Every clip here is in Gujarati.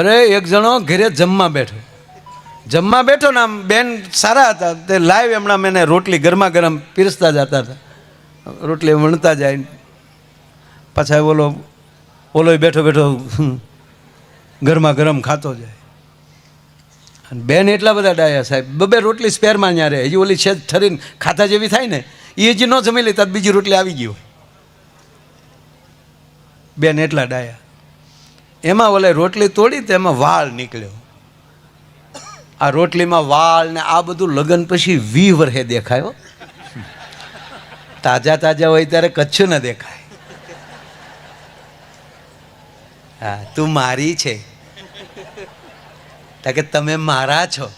અરે એક જણો ઘરે જમવા બેઠો. જમવા બેઠો ને આમ બેન સારા હતા. તે લાઈવ હમણાં મેને રોટલી ગરમા ગરમ પીરસતા જતા હતા. રોટલી વણતા જાય પાછા ઓલો ઓલો બેઠો બેઠો ગરમા ગરમ ખાતો જાય. અને બેન એટલા બધા ડાયા સાહેબ. બબે રોટલી સ્પેરમાં ત્યાં રહે. હજી ઓલી છે ઠરીને ખાતા જેવી થાય ને, એ હજી ન જમી લેતા બીજી રોટલી આવી ગઈ હોય. બેન એટલા ડાયા. એમાં ઓલે રોટલી તોડી તો એમાં વાળ નીકળ્યો. આ રોટલીમાં વાળ ને આ બધું લગ્ન પછી વી વરહે દેખાયો તાજા તાજા હોય ત્યારે કચ્છું ન દેખાય. હા, તું મારી છે. કે તમે મારા છો.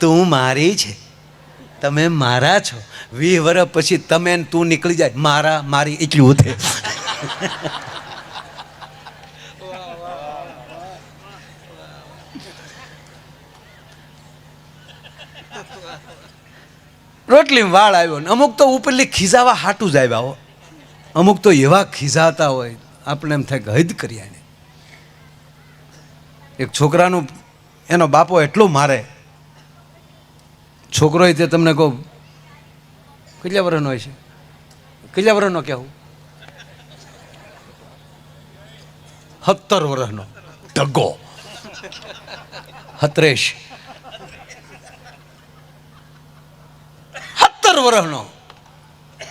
તું મારી છે. તમે મારા છો. વીસ વર્ષ પછી તમે તું નીકળી જાય. મારા, મારી, એટલું થાય રોટલી વાળ આવ્યો ને અમુક તો ઉપરલી ખીજાવા હાટું જ આવ્યા હો. અમુક તો એવા ખીજાતા હોય, આપણે એમ થાય કે હૈદ કર્યા એને એક છોકરાનું, એનો બાપો એટલો મારે. છોકરો તે તમને કહું, કેટલા વર્ષનો હોય છે? કેટલા વર્ષનો કહેવું? સત્તર વર્ષનો ઢગો. હતરેશ. સત્તર વર્ષનો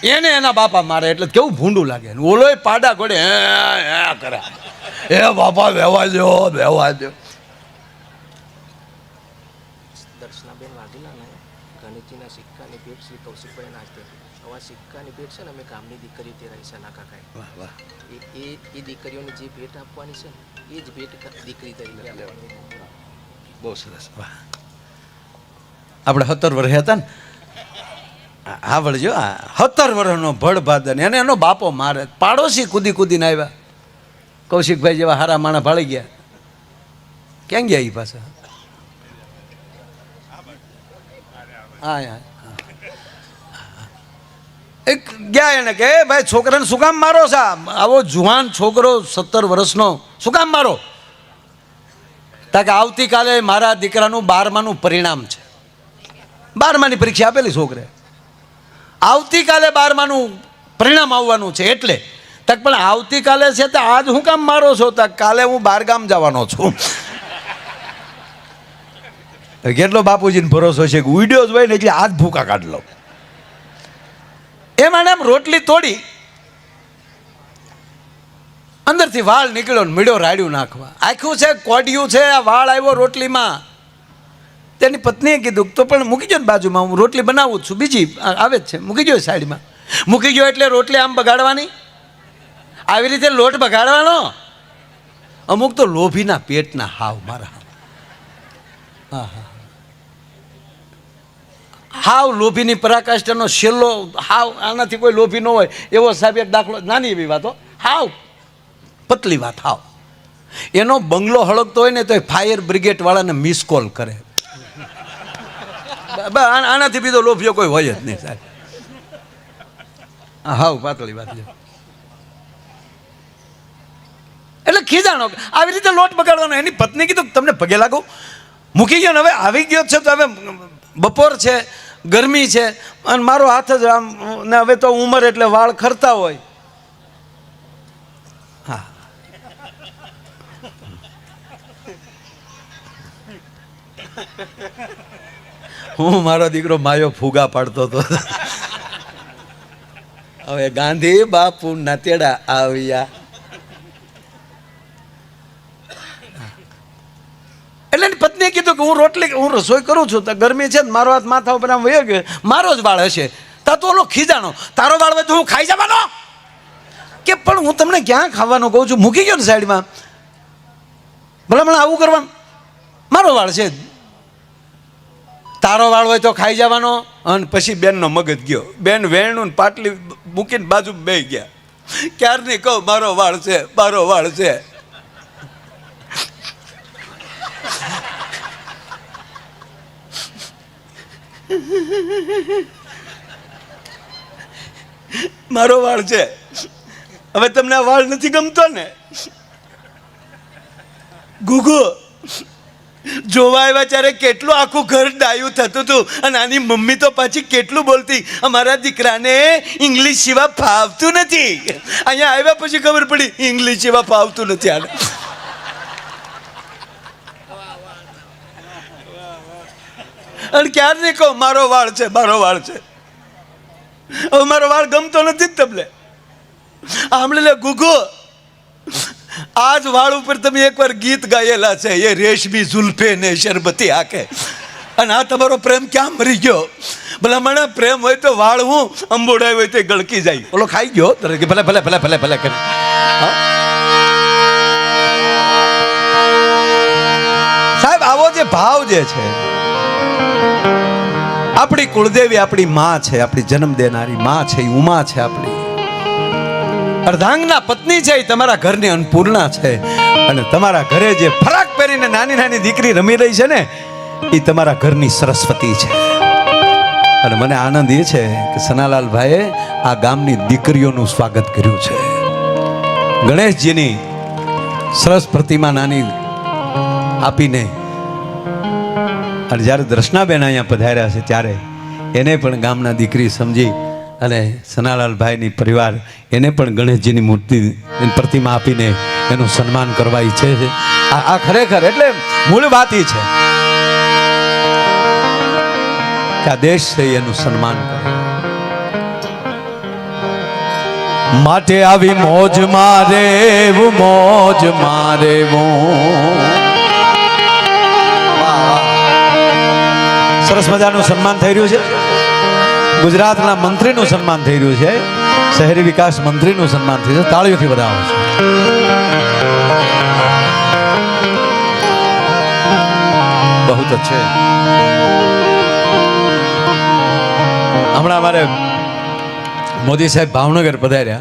એને એના બાપા મારે એટલે કેવું ભૂંડું લાગે ઓલોય પાડા ગોડે હે કરે. એ બાપા વહેવા દો વહેવા દો દર્શનાબેન વાઘેલાને ગણેશજીના સિક્કાની ભેટ શ્રી કૌશિકભાઈ નાખતે આવા સિક્કાની ભેટ છે ને અમે ગામની દીકરીઓ તે રહી છે ના કાકાએ. વાહ વાહ. એ એ દીકરીઓને જે ભેટ આપવાની છે એ જ ભેટ દીકરી તરીકે બહુ સરસ વાહ. આપણે સત્તર વર્ષ હતા ને આ વળજો, આ સત્તર વર્ષનો ભડભાદન એને એનો બાપો મારે. પાડોશી કૂદી કૂદીને આવ્યા. કૌશિકભાઈ જેવા હારા માણા ભાળી ગયા. ક્યાં ગયા એ પાછા? હા હા એક ગયા એને કે ભાઈ, છોકરાને શું કામ મારો છે? આવો જુવાન છોકરો સત્તર વર્ષનો. શું કામ મારો? તા કે આવતીકાલે મારા દીકરાનું બારમાનું પરિણામ છે. બારમાની પરીક્ષા આપેલી છોકરે. આવતીકાલે બારમાનું પરિણામ આવવાનું છે, એટલે. તક પણ આવતીકાલે છે તો આજ હું કામ મારો છો? તક કાલે હું બારગામ જવાનો છું. કેટલો બાપુજીને ભરોસો છે કે વીડિયો જ હોય ને એટલે આજ ભૂકા કાઢ લો એમાં એમ રોટલી તોડી અંદરથી વાળ નીકળ્યો મીડો રાડ્યું નાખવા. આખું છે, કોડિયું છે, આ વાળ આવ્યો રોટલીમાં. તેની પત્નીએ કીધું, તો પણ મૂકી જો ને બાજુમાં, હું રોટલી બનાવું છું. બીજી આવે જ છે. મૂકી જો સાઈડમાં. મૂકી ગયો એટલે રોટલી આમ બગાડવાની? આવી રીતે લોટ બગાડવાનો? અમુક તો લોભીના પેટના હાવ મારા. હા હા હાવ લોભીની પરાકાષ્ઠાનો છેલ્લો હાવ, આનાથી કોઈ લોભી ન હોય. એવો સાહેબ એક દાખલો, નાની એવી વાતો હાવ. પતલી વાત, હાવ. એનો બંગલો હળગતો હોય ને તો ફાયર બ્રિગેડ વાળાને મિસ કોલ કરે. આનાથી બીજો લોભીઓ કોઈ હોય જ નહીં, સાહેબ. હાવ પાતળી વાત એટલે ખીજાણો, આવી રીતે લોટ બગાડવાનો, એની પત્ની કીધું તમને પગે લાગો? મૂકી ગયો ને, હવે આવી ગયો છે તો હવે બપોર છે, ગરમી છે, અને મારો હાથ જ આમ, ને હવે તો ઉંમર એટલે વાળ ખરતા હોય. હા. હું મારો દીકરો માયો ફૂગા પાડતો હતો. હવે ગાંધી બાપુ નાતેડા આવ્યા. એટલે પત્નીએ કીધું કે હું રોટલી, હું રસોઈ કરું છું, તો ગરમી છે ને મારો હાથ માથા ઉપર આમ વયો ગયો. મારો જ વાળ હશે. તા તો ઓલો ખીજાણો. તારો વાળ હોય તો હું ખાઈ જવાનો? કે પણ હું તમને ક્યાં ખાવાનું કહું છું? મૂકી ગયો ને સાઈડમાં. ભલે મને આવું કરવાનું. મારો વાળ છે. તારો વાળ હોય તો ખાઈ જવાનો. અને પછી બેનનો મગજ ગયો. બેન વેણું ને પાટલી મૂકીને બાજુ બે ગયા. ક્યારની કહું, મારો વાળ છે, મારો વાળ છે. મારો વાળ છે. હવે તમને આ વાળ નથી ગમતો ને? ગુગુ જોવા આવ્યા ત્યારે કેટલું આખું ઘર ડાયું થતું હતું. અને આની મમ્મી તો પાછી કેટલું બોલતી. અમારા દીકરાને ઇંગ્લિશ સિવા ફાવતું નથી. અહીંયા આવ્યા પછી ખબર પડી, ઇંગ્લિશ સિવા ફાવતું નથી આને. અને ક્યારની કહો, મારો વાળ છે, મારો વાળ છે. હવે મારો વાળ ગમતો નથી જ તમને. આમળે લે આજ વાળ ઉપર તમે એકવાર ગીત ગાયેલા છે, એ રેશમી ઝુલ્ફે ને શરબતી આંખે અને આ તમારો પ્રેમ ક્યાં મરી ગયો? ભલે મને પ્રેમ હોય તો વાળ હું અંબોડાય હોય તો ગળકી જાય. ઓલો ખાઈ ગયો તરીકે ભલે ભલે ભલે ભલે ભલે કરે. સાહેબ, આવો જે ભાવ જે છે, આપણી કુળદેવી આપણી માં છે, આપણી જન્મ દેનારી માં છે ઉમા છે આપણી. અર્ધાંગના પત્ની છે એ તમારા ઘરની અન્નપૂર્ણા છે. અને તમારા ઘરે જે ફરાક પહેરીને નાની નાની દીકરી રમી રહી છે ને, એ તમારા ઘરની સરસ્વતી છે. અને મને આનંદ એ છે કે સનાલાલ ભાઈએ આ ગામની દીકરીઓનું સ્વાગત કર્યું છે. ગણેશજીની સરસ પ્રતિમા નાની આપીને, અને જ્યારે દર્શનાબેન અહીંયા પધાર્યા છે ત્યારે એને પણ ગામના દીકરી સમજી અને સનાલાલભાઈની પરિવાર એને પણ ગણેશજીની મૂર્તિ પ્રતિમા આપીને એનું સન્માન કરવા ઈચ્છે છે. આ આ ખરેખર એટલે મૂળ વાત છે કે આ દેશ છે એનું સન્માન કરે. માટે આવી મોજ મારે મોજ મારે સરસ મજાનું સન્માન થઈ રહ્યું છે. ગુજરાતના મંત્રીનું સન્માન થઈ રહ્યું છે. શહેરી વિકાસ મંત્રીનું સન્માન થયું છે. તાળીઓથી વધાવો છે. બહુ તો છે. હમણાં અમારે મોદી સાહેબ ભાવનગર પધાર્યા.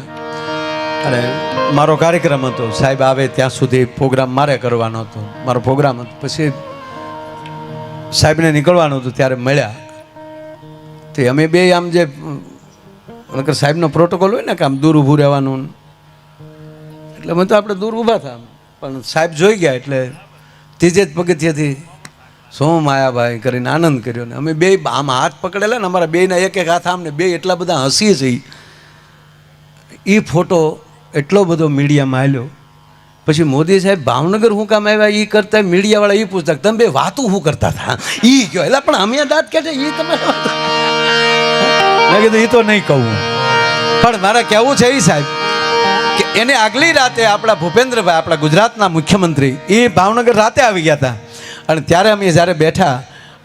અને મારો કાર્યક્રમ હતો. સાહેબ આવે ત્યાં સુધી પ્રોગ્રામ મારે કરવાનો હતો. મારો પ્રોગ્રામ હતો. પછી સાહેબને નીકળવાનું હતું ત્યારે મળ્યા. તે અમે બે આમ જે નકર સાહેબનો પ્રોટોકોલ હોય ને કે આમ દૂર ઊભું રહેવાનું. એટલે મને તો આપણે દૂર ઊભા થા પણ સાહેબ જોઈ ગયા એટલે ત્રીજે જ પગથિયેથી શું માયાભાઈ કરીને આનંદ કર્યો ને અમે બે આમ હાથ પકડેલા ને અમારા બેના એક એક હાથ આમ ને બે એટલા બધા હસીએ છીએ એ ફોટો એટલો બધો મીડિયામાં આવ્યો પછી મોદી સાહેબ ભાવનગર હું કામ આવ્યા એ કરતા મીડિયાવાળા એ પૂછતા તમે બે વાતું શું કરતા હતા એ કયો? એટલે પણ અમે દાંત કે છે? એ તમે કીધું એ તો નહીં કહું. પણ મારે કહેવું છે એ સાહેબ, કે એને આગલી રાતે આપણા ભૂપેન્દ્રભાઈ, આપણા ગુજરાતના મુખ્યમંત્રી, એ ભાવનગર રાતે આવી ગયા હતા. અને ત્યારે અમે જ્યારે બેઠા,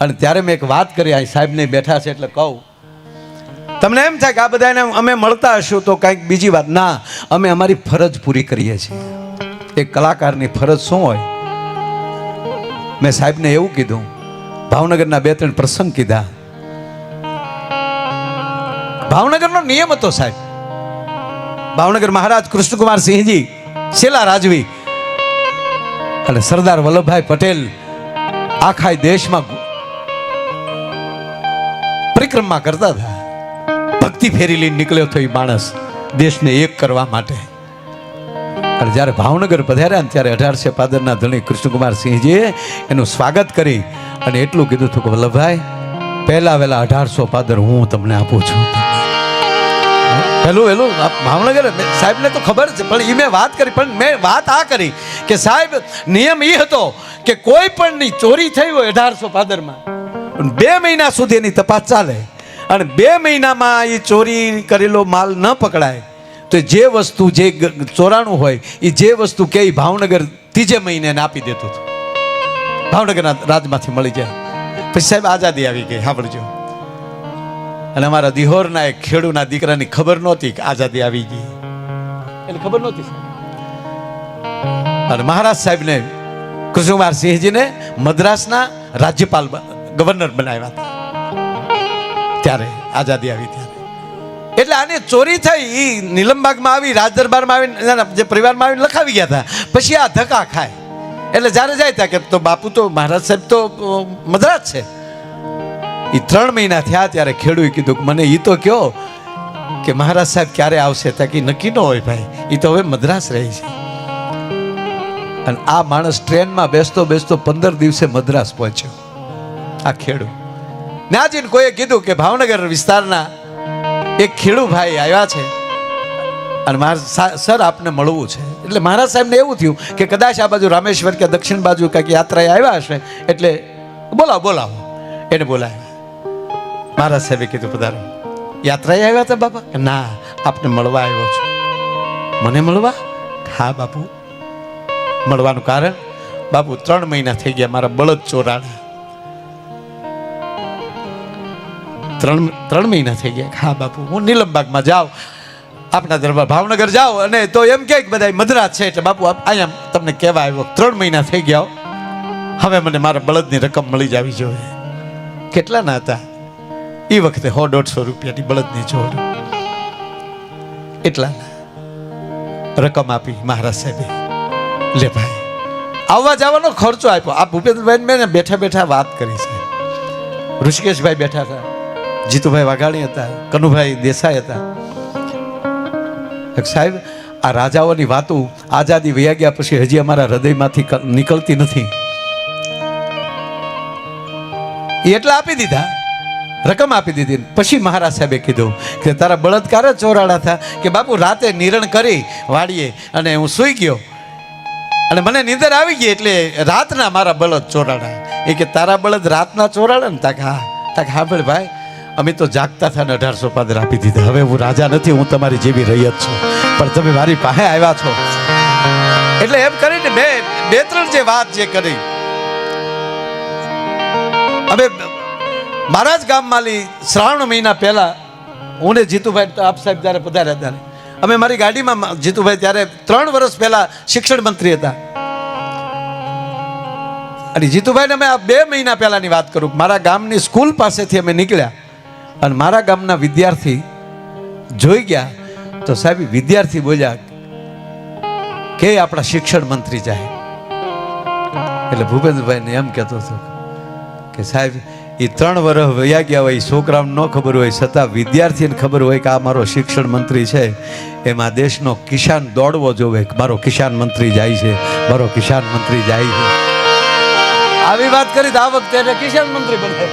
અને ત્યારે મેં એક વાત કરી, આ સાહેબને બેઠા છે એટલે કહું. તમને એમ થાય કે આ બધાને અમે મળતા હશું તો કંઈક બીજી વાત. ના, અમે અમારી ફરજ પૂરી કરીએ છીએ. એક કલાકારની ફરજ શું હોય? મેં સાહેબને એવું કીધું, ભાવનગરના બે ત્રણ પ્રસંગ કીધા ભાવનગરનો નિયમ હતો સાહેબ. ભાવનગર મહારાજ કૃષ્ણકુમાર સિંહજી શેલા રાજવી અને સરદાર વલ્લભભાઈ પટેલ આખા દેશમાં પરિક્રમા કરતા હતા. ભક્તિ ફેરી લઈને નીકળ્યો તો એ માણસ દેશને એક કરવા માટે. અને જ્યારે ભાવનગર પધાર્યા ને ત્યારે અઢારસે પાદરના ધણી કૃષ્ણકુમાર સિંહજીએ એનું સ્વાગત કરી અને એટલું કીધું હતું કે, વલ્લભભાઈ, પહેલા વહેલા અઢારસો પાદર હું તમને આપું છું. પેલું હેલો ભાવનગર સાહેબને તો ખબર છે, પણ એ મેં વાત કરી, પણ મેં વાત આ કરી કે સાહેબ, નિયમ એ હતો કે કોઈ પણની ચોરી થઈ હોય અઢારસો પાદરમાં બે મહિના સુધી એની તપાસ ચાલે. અને બે મહિનામાં એ ચોરી કરેલો માલ ન પકડાય. તો જે વસ્તુ જે ચોરાણું હોય એ જે વસ્તુ કે ભાવનગર ત્રીજે મહિને આપી દેતું હતું. ભાવનગરના રાજમાંથી મળી જાય. પછી સાહેબ આઝાદી આવી ગઈ, સાંભળજો. અને અમારા દિહોરના એક ખેડૂના દીકરાની ખબર નહોતી કે આઝાદી આવી ગઈ. એને ખબર નહોતી અને મહારાજ સાહેબને કુસુમાર સિંહજીને મદ્રાસના રાજ્યપાલ ગવર્નર બનાવ્યા હતા. ત્યારે આઝાદી આવી ત્યારે. એટલે આને ચોરી થઈ એ નીલમબાગમાં આવી રાજદરબારમાં આવીને જે પરિવારમાં આવીને લખાવી ગયા હતા. પછી આ ધક્કા ખાય. એટલે જ્યારે જાય ત્યાં કે તો બાપુ તો મહારાજ સાહેબ તો મદ્રાસ છે. એ ત્રણ મહિના થયા ત્યારે ખેડૂએ કીધું મને એ તો કયો કે મહારાજ સાહેબ ક્યારે આવશે? ત્યાં નક્કી ન હોય ભાઈ. એ તો હવે મદ્રાસ રહે છે. અને આ માણસ ટ્રેનમાં બેસતો બેસતો પંદર દિવસે મદ્રાસ પહોંચ્યો. આ ખેડૂ. નાજીને કોઈએ કીધું કે ભાવનગર વિસ્તારના એક ખેડૂ ભાઈ આવ્યા છે. અને મારા સર આપને મળવું છે. એટલે મહારાજ સાહેબને એવું થયું કે કદાચ આ બાજુ રામેશ્વર કે દક્ષિણ બાજુ કંઈક યાત્રાએ આવ્યા હશે. એટલે બોલાવો બોલાવો. એને બોલાવ્યા મહારાજ સાહેબે કીધું પધારો. યાત્રાએ આવ્યા હતા બાપા? ના, આપને મળવા આવ્યો છું. મને મળવા? હા, બાપુ. મળવાનું કારણ? બાપુ, ત્રણ મહિના થઈ ગયા મારા બળદ ચોરાણા. ત્રણ ત્રણ મહિના થઈ ગયા. હા, બાપુ, હું નીલમબાગમાં જાઉં. આપના દરબાર ભાવનગર જાઓ અને તો એમ કે બધા મદ્રાસ છે એટલે બાપુ અહીંયા તમને કહેવા આવ્યો ત્રણ મહિના થઈ ગયા હવે મને મારા બળદની રકમ મળી જવી જોઈએ. કેટલાના હતા? એ વખતે સો દોઢસો રૂપિયાની બળદની જોડ. એટલા રકમ આપી મહારાજ સાહેબે. લે ભાઈ, આવવા જવાનો ખર્ચો આપ્યો. આ ભૂપેન્દ્રભાઈ મેં બેઠા બેઠા વાત કરી છે. ઋષિકેશભાઈ બેઠા હતા, જીતુભાઈ વાઘાણી હતા, કનુભાઈ દેસાઈ હતા. સાહેબ, આ રાજાઓની વાતો આઝાદી વયા ગયા પછી હજી અમારા હૃદયમાંથી નીકળતી નથી. એટલા આપી દીધા. રકમ આપી દીધી. પછી મહારાજ સાહેબે કીધું કે તારા બળદકાર જ ચોરાડા હતા કે બાપુ રાતે નિરણ કરી વાડીએ અને હું સૂઈ ગયો. અને મને નીંદર આવી ગઈ એટલે રાતના મારા બળદ ચોરાડા એ કે તારા બળદ રાતના ચોરાડા ને? તાક હા. તાક હા ભાઈ ભાઈ, અમે તો જાગતા હતા ને અઢારસો પાદર આપી દીધા. હવે હું રાજા નથી, હું તમારી જેવી રહી જ છું. પણ તમે મારી પાસે આવ્યા છો. એટલે એમ કરીને બે બે, ત્રણ જે વાત જે કરી. હવે મારા જ ગામમાંલી શ્રાવણ મહિના પહેલા હું ને જીતુભાઈ આપ સાહેબ જ્યારે પધાર્યા ત્યારે અમે મારી ગાડીમાં જીતુભાઈ ત્યારે ત્રણ વર્ષ પહેલા શિક્ષણ મંત્રી હતા. અને જીતુભાઈને અમે આ બે મહિના પહેલાની વાત કરું મારા ગામની સ્કૂલ પાસેથી અમે નીકળ્યા અને મારા ગામના વિદ્યાર્થી જોઈ ગયા તો સાહેબ વિદ્યાર્થી બોલ્યા કે આપણા શિક્ષણ મંત્રી જાય. એટલે ભૂપેન્દ્રભાઈને એમ કહેતો હતો કે સાહેબ એ ત્રણ વર્ષ વયા ગયા હોય છોકરાઓને ન ખબર હોય, છતાં વિદ્યાર્થીને ખબર હોય કે આ મારો શિક્ષણ મંત્રી છે. એમાં દેશનો કિસાન દોડવો જોવે મારો કિસાન મંત્રી જાય છે, મારો કિસાન મંત્રી જાય છે. આવી વાત કરી આ વખતે કિસાન મંત્રી બનાવ્યો.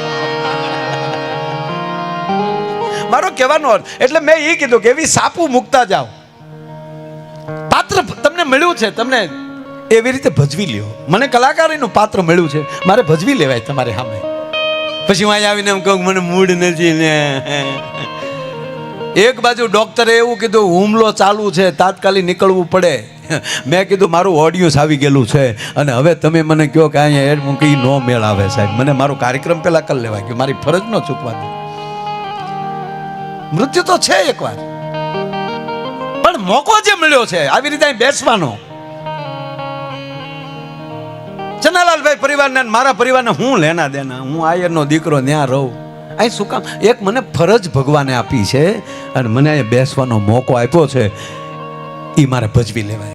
મારો કહેવાનો અર્થ, એટલે મેં એ કીધું કે એવી સાપુ મૂકતા જાઓ. પાત્ર તમને મળ્યું છે, તમને એવી રીતે ભજવી લ્યો. મને કલાકારીનું પાત્ર મળ્યું છે, મારે ભજવી લેવાય તમારે સામે. પછી હું આવીને એમ કહું મને મૂડ નથી ને. એક બાજુ ડોક્ટરે એવું કીધું, હુમલો ચાલુ છે, તાત્કાલિક નીકળવું પડે. મેં કીધું, મારું ઓડિયન્સ આવી ગયેલું છે. અને હવે તમે મને કહો કે અહીંયા એડ મૂકી નો મેળ આવે સાહેબ. મને મારો કાર્યક્રમ પહેલાં કરી લેવાય કે મારી ફરજ ન ચૂકવાની. મૃત્યુ તો છે એકવાર પણ મોકો જે મળ્યો છે, આવી રીતે અહીં બેસવાનો. ચનાલાલભાઈ પરિવારને મારા પરિવારને હું લેના દેના? હું આયરનો દીકરો ત્યાં રહું. અહીં શું કામ? એક મને ફરજ ભગવાને આપી છે અને મને બેસવાનો મોકો આપ્યો છે. એ મારે ભજવી લેવાય.